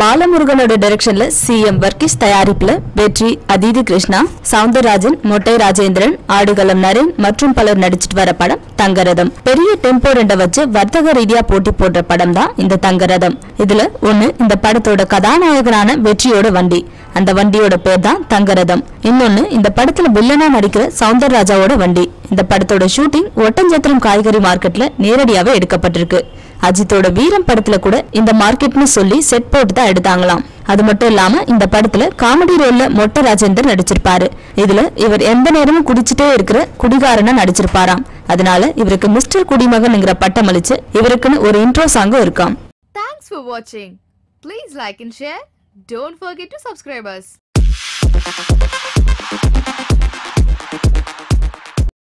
பாலமுருகனோட டைரக்ஷன்ல சிஎம் வர்க்கிஷ் தயாரிப்புல வெற்றி அதிதி கிருஷ்ணா சவுந்தரராஜன் மொட்டை ராஜேந்திரன் ஆடுகளம் நரேன் மற்றும் பலர் நடிச்சிட்டு வர படம் தங்கரதம். பெரிய டெம்போ ரெண்ட வச்சு வர்த்தக ரீதியா போட்டி போடுற படம் தான் இந்த தங்கரதம். இதுல ஒண்ணு இந்த படத்தோட கதாநாயகனான வெற்றியோட வண்டி. அந்த வண்டியோட பேர் தான் தங்கரதம். இன்னொன்னு இந்த படத்துல வில்லனா நடிக்கிற சவுந்தரராஜாவோட வண்டி. இந்த படத்தோட ஷூட்டிங் ஒட்டஞ்சத்திரம் காய்கறி மார்க்கெட்ல நேரடியாவே எடுக்கப்பட்டிருக்கு. அஜித்தோட வீரம் படத்துல கூட இந்த மார்க்கெட்னு சொல்லி செட் போட்டு தான் எடுத்தாங்களாம். அது மட்டும் இல்லாம இந்த படத்துல காமெடி ரோல்ல மொட்டை ராஜேந்தர் நடிச்சிருப்பாரு. இதுல இவர் எந்த நேரமும் குடிச்சிட்டே இருக்கிற குடிகாரனா நடிச்சிருப்பாராம். அதனால இவருக்கு மிஸ்டர் குடிமகன்ங்கிற பட்டம் அளிச்சு இவருக்குன்னு ஒரு இன்ட்ரோ சாங்கும் இருக்காம். தேங்க்ஸ் வாட்சிங் please like like share share. Don't forget to subscribe.